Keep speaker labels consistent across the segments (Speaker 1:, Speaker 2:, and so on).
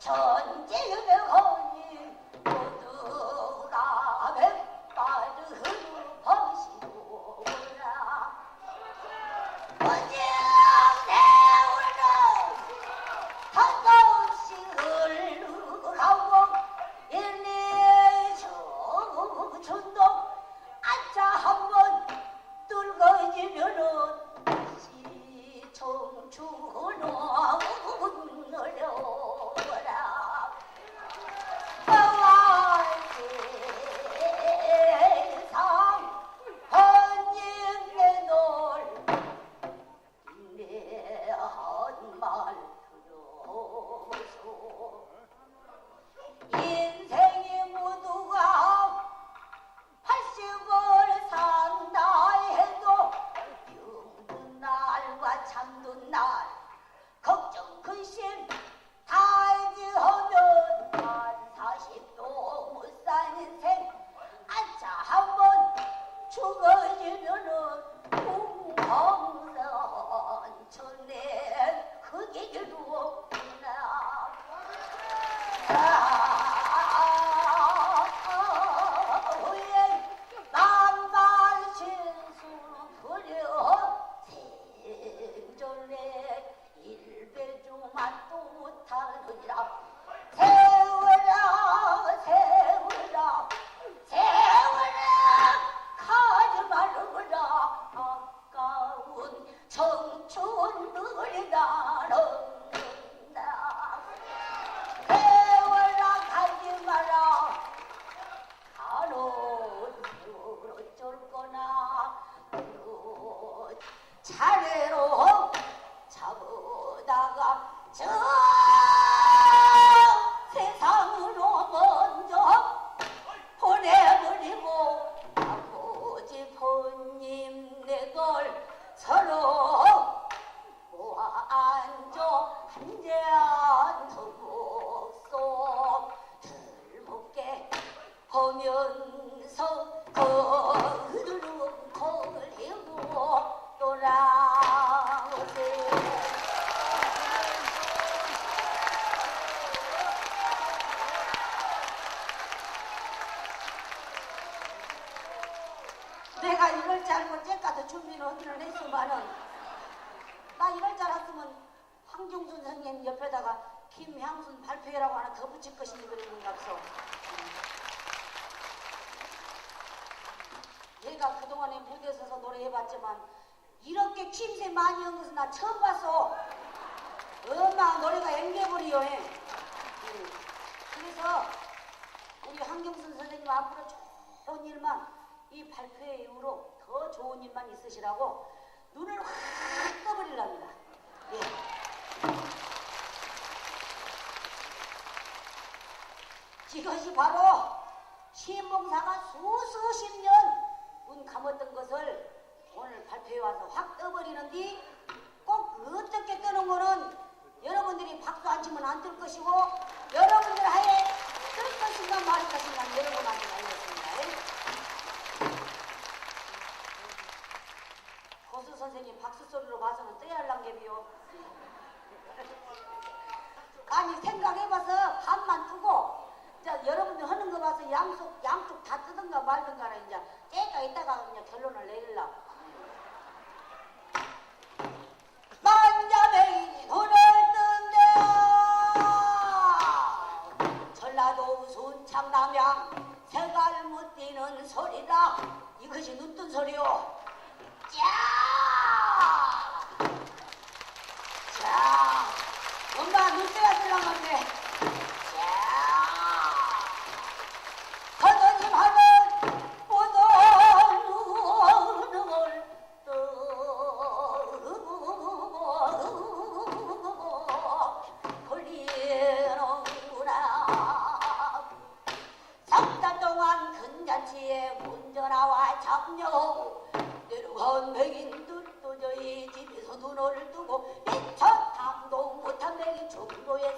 Speaker 1: 전쟁 나 이럴 줄 알았으면 황종순 선생님 옆에다가 김향순 발표회라고 하나 더 붙일 것인지 그랬는가 없어. 얘가 그동안에 무대에 서서 노래해봤지만 이렇게 킴새 많이 한 것은 나 처음 봤어. 엄마 노래가 앵겨버리요. 해 응. 그래서 우리 황경순 선생님 앞으로 좋은 일만 이 발표회 이후로 더 좋은 일만 있으시라고 눈을 확 떠버리랍니다. 예. 이것이 바로 신봉사가 수수십 년눈 감았던 것을 오늘 발표회 와서 확 떠버리는데 꼭 어떻게 뜨는 거는 여러분들이 박수 안 치면 안 뜰 것이고 여러분들 하에 뜰 것인가 말 것인가 여러분한테 알겠습니다. 고수 선생님 박수 소리로 봐서는 떠야 할란 게비요. 아니 생각해봐서 반만 뜨고 자 여러분들 하는 거 봐서 양쪽 양쪽 다 뜨든가 말든가는 이제 째가 있다가 그냥 결론을 내릴라. 만자맹이 돈을 뜬다 전라도 순창 남양 새갈 못 뛰는 소리라 이것이 눈뜬 소리요 자! 자! 엄마 눈 떠야 들라는데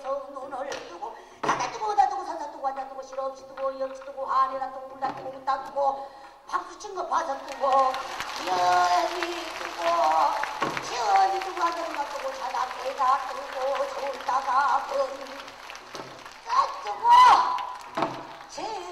Speaker 1: 두고서 눈을 뜨고 다다 뜨고 다 뜨고 사다 뜨고 앉아 뜨고 실없이 뜨고 역시 뜨고 하늘나 뜨고 물다 뜨고 문다 뜨고 박수 친거 봐서 뜨고 연이 뜨고 시원히 뜨고 하늘나 뜨고 자다 배다 뜨고 졸다가
Speaker 2: 번다 뜨고 제일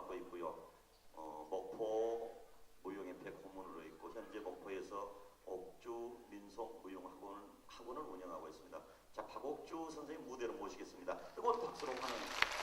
Speaker 2: 맡고 있고요. 어, 목포 무용협회 고문으로 있고 현재 목포에서 옥주 민속 무용학원을 학원을 운영하고 있습니다. 자 박옥주 선생님 무대로 모시겠습니다. 뜨거운 박수로 환영합니다.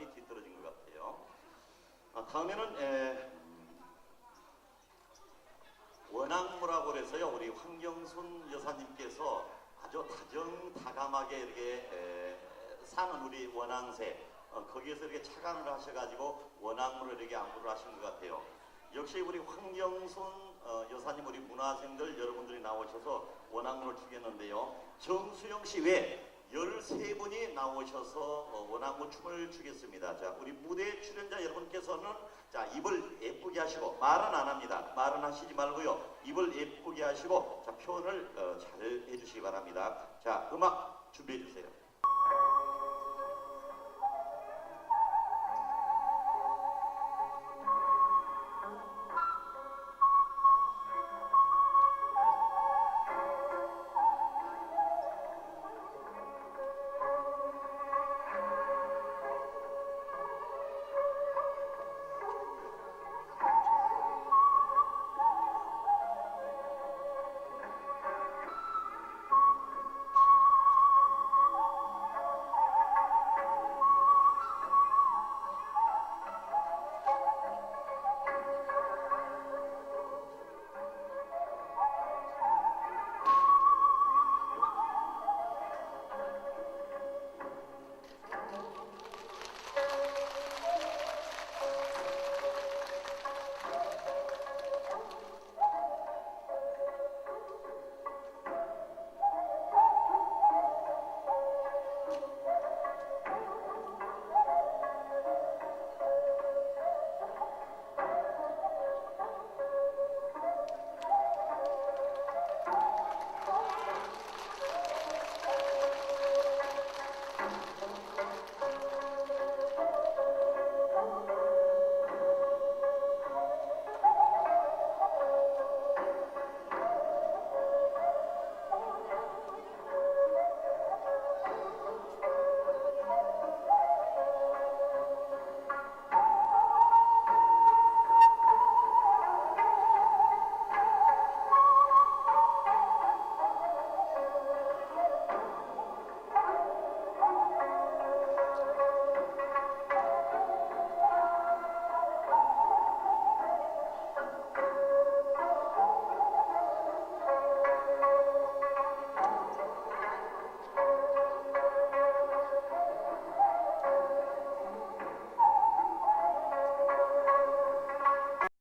Speaker 2: 감이 뒤떨어진 것 같아요. 아, 다음에는 에, 원앙무라고 그래서요 우리 황경순 여사님께서 아주 다정다감하게 이렇게 에, 사는 우리 원앙새 어, 거기에서 이렇게 착안을 하셔가지고 원앙무를 이렇게 안무를 하신 것 같아요. 역시 우리 황경순 어, 여사님 우리 문화생들 여러분들이 나오셔서 원앙무를 추겠는데요. 정수영 씨외 13분이 나오셔서 어, 원앙무 춤을 추겠습니다. 자, 우리 무대 출연자 여러분께서는 자, 입을 예쁘게 하시고 말은 안 합니다. 말은 하시지 말고요. 입을 예쁘게 하시고 자, 표현을 어, 잘 해주시기 바랍니다. 자, 음악 준비해 주세요.